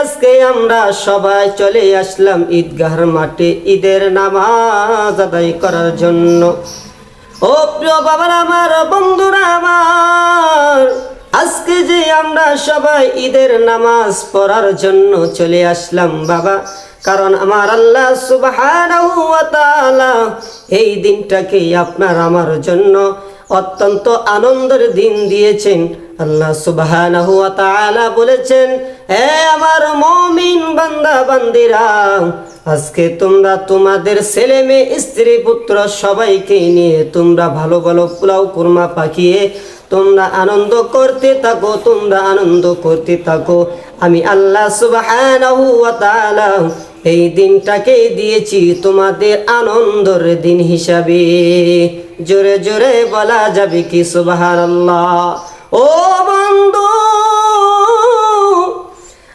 আজকে আমরা সবাই চলে আসলাম ঈদগাহর মাঠে ঈদের নামাজ আদায় করার জন্য। ও প্রিয় বাবার আমার বন্ধুরা আমার, আজকে যে আমরা সবাই ঈদের নামাজ পড়ার জন্য চলে আসলাম বাবা, কারণ আমার আল্লাহ তাআলা এই দিনটাকে আপনার আমার জন্য অত্যন্ত আনন্দের দিন দিয়েছেন। আল্লাহ সুবহানাহু ওয়া তাআলা বলেছেন, হে আমার মুমিন বান্দা, বান্দিরা, আজকে তোমরা তোমাদের ছেলে মেয়ে স্ত্রী, পুত্র সবাইকে নিয়ে তোমরা ভালো ভালো পোলাও, কুরমা পাকিয়ে তোমরা আনন্দ করতে থাকো, তোমরা আনন্দ করতে থাকো। আমি আল্লাহ সুবহানাহু ওয়া তাআলা এই দিনটাকে দিয়েছি তোমাদের আনন্দর দিন হিসাবে। জোরে জোরে বলা যাবে কি সুবহানাল্লাহ? ও বন্ধু,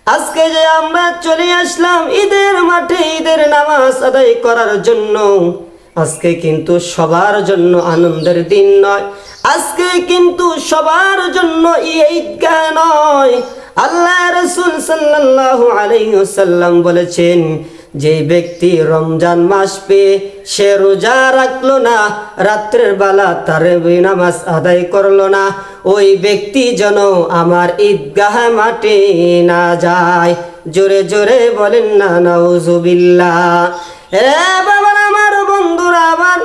আজকে যে আমরা চলে আসলাম ঈদের মাঠে, ঈদের নামাজ আদায় করার জন্য, আজকে কিন্তু সবার জন্য আনন্দের দিন নয়। আজকে কিন্তু সবার জন্য ঈদগাহ নয়। আল্লাহ রসুল সাল্লাল্লাহু আলাইহি ওয়াসাল্লাম বলেছেন যে ব্যক্তি রমজান মাস পেয়ে সে রোজা রাখল না, রাত্রের বেলা তার নামাজ আদায় করল না, ওই ব্যক্তি যেন আমার ঈদগাহ মাটি না যায়। জোরে জোরে বলেন না, নাউজুবিল্লাহ। এ বাবার আমার বন্ধুরা আবার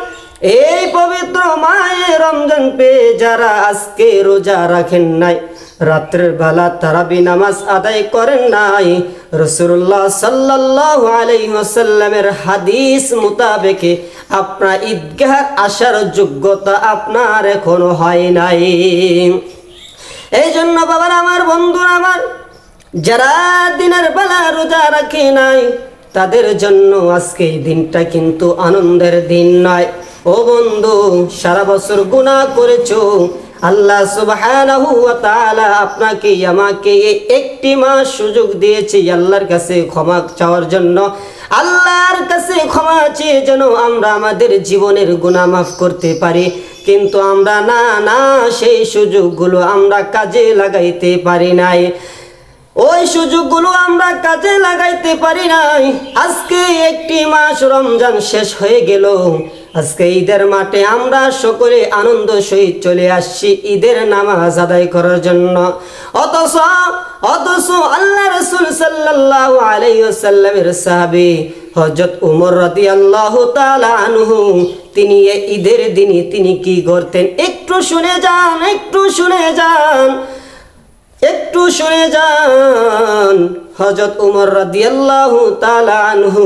এই পবিত্র মায়ের রমজান পেয়ে যারা আজকে রোজা রাখেন নাই রাত্রের বেলা তারাবি নামাজ আদায় করেন নাই। রসুল্লাহ সাল্লাহ আলাইসাল্লামের হাদিস মোতাবেকে আপনার ঈদগাহ আসার যোগ্যতা আপনার এখনও হয় নাই। এই জন্য বাবার, আমার বন্ধুরা, আমার যারা দিনের বেলা রোজা রাখে নাই, তাদের জন্য আজকে দিনটা কিন্তু আনন্দের দিন নয়। ও বন্ধু, সারা বছর গুনাহ করেছ আল্লাহ তাআলা আপনাকে, আমাকে একটি মাস সুযোগ দিয়েছে আল্লাহর কাছে ক্ষমা চাওয়ার জন্য। আল্লাহর কাছে ক্ষমা চেয়ে যেন আমরা আমাদের জীবনের গুনাহ মাফ করতে পারি। কিন্তু আমরা না না, সেই সুযোগগুলো আমরা কাজে লাগাইতে পারি নাই। ওই সুযোগগুলো আমরা কাজে লাগাইতে পারি নাই। আজকে একটি মাস রমজান শেষ হয়ে গেল। আজকে ঈদের মাঠে আমরা সকলে আনন্দ সহিত চলে আসছি ঈদের নামাজ আদায় করার জন্য। অথচ অথচ আল্লাহ রসুল সাল্লাল্লাহু আলাইহি ওয়াসাল্লামের সাহাবী হযরত উমর রাদিয়াল্লাহু তাআলা আনহু, তিনি ঈদের দিনে তিনি কি করতেন? একটু শুনে যান, একটু শুনে যান, একটু শুনে যান। হজরত উমর রাদিয়াল্লাহু তাআলা আনহু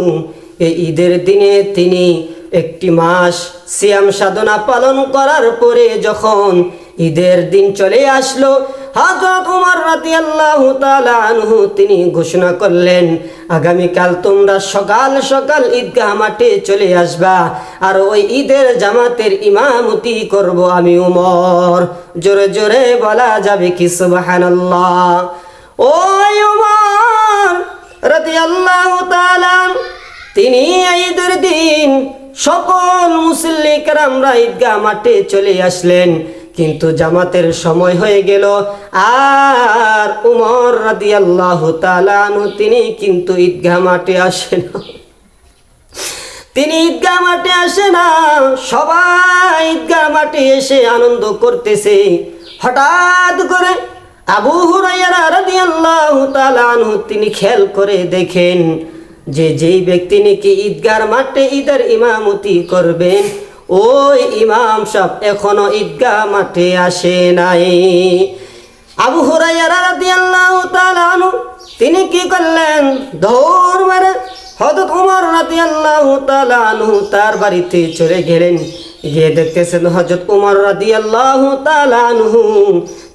এই ঈদের দিনে তিনি একটি মাস সিয়াম সাধনা পালন করার পরে যখন ঈদের দিন চলে আসলো হজরত উমর রাদিয়াল্লাহু তাআলা আনহু তিনি ঘোষণা করলেন, আগামীকাল তোমরা সকাল সকাল ঈদগাহ মাঠে চলে আসবা আর ওই ঈদের জামাতের ইমামতি করব আমি উমর। জোরে জোরে বলা যাবে কি সুবহানাল্লাহ। ওই উমর রাদিয়াল্লাহু তিনি ঈদের দিন সকল মুসল্লিকরামরা ঈদগাহ মাঠে চলে আসলেন। কিন্তু জামাতের সময় হয়ে গেল। আর উমর রাদি তাআলা আনহু, তিনি কিন্তু ঈদগাহ মাঠে আসেন তিনি ঈদগাহ মাঠে আসে না। সবাই ঈদগাহ মাঠে এসে আনন্দ করতেছে। হঠাৎ করে আবু হুরাইরা রাদিয়াল্লাহু তাআলা আনহু, তিনি খেয়াল করে দেখেন যে যেই ব্যক্তি নাকি ঈদগার মাঠে ঈদের ইমামতি করবেন, ওই ইমাম সব এখনও ঈদগাহ মাঠে আসে নাই। আবু হরাইয়ারু তিনি কি করলেন? দৌড় মারে হযরত ওমর রাদিয়াল্লাহু তাআলা আনহু তার বাড়িতে চলে গেলেন। গিয়ে দেখতেছেন হজরত উমর রাদিয়াল্লাহু তাআলা আনহু।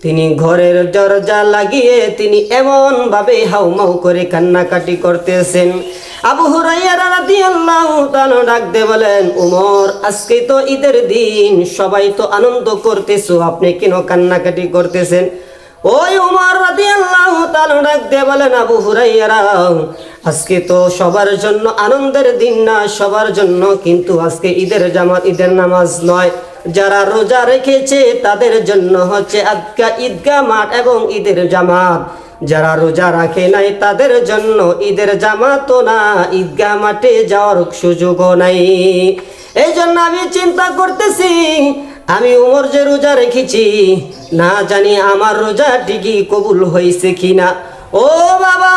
তিনি ঘরের দরজা লাগিয়ে তিনি এমন ভাবে হাউমাউ করে কান্নাকাটি করতেছেন। আবু হুরাইরা রাদিয়াল্লাহু তাআলা ডাকতে বলেন, উমর, আজকে তো ঈদের দিন, সবাই তো আনন্দ করতেছো, আপনি কেন কান্নাকাটি করতেছেন? ওই উমর রাদিয়াল্লাহু তাআলা ডাক দিয়ে বলেন, আবু হুরাইরা আজকে তো সবার জন্য আনন্দের দিন না, সবার জন্য কিন্তু আজকে ঈদের জামাত, ঈদের নামাজ নয়। যারা রোজা রেখেছে, তাদের জন্য হচ্ছে আজকা ঈদগা মাঠ এবং ঈদের জামাত। যারা রোজা রাখে নাই, তাদের জন্য ঈদের জামাতও না ঈদগা মাঠে যাওয়ার সুযোগও নাই। এই জন্য আমি চিন্তা করতেছি আমি উমর যে রোজা রেখেছি, না জানি আমার রোজা ঠিকই কবুল হয়েছে কিনা। ও বাবা,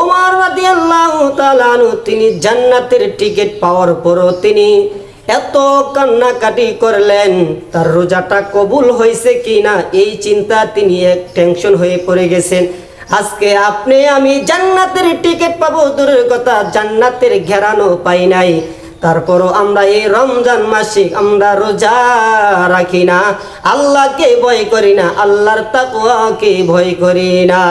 উমর রাদিয়াল্লাহু তাআলা তিনি জান্নাতের টিকিট পাওয়ার পরও তিনি এত কান্নাকাটি করলেন, তার রোজাটা কবুল হয়েছে কিনা, এই চিন্তা তিনি এক টেনশন হয়ে পড়ে গেছেন। আজকে আপনি আমি জান্নাতের টিকিট পাবো, দূরের কথা, জান্নাতের ঘেরানো পাই নাই। তারপরও আমরা এই রমজান মাসে আমরা রোজা রাখি না। আল্লাহকে ভয় করি না, আল্লাহর তাকুয়াকে ভয় করি না।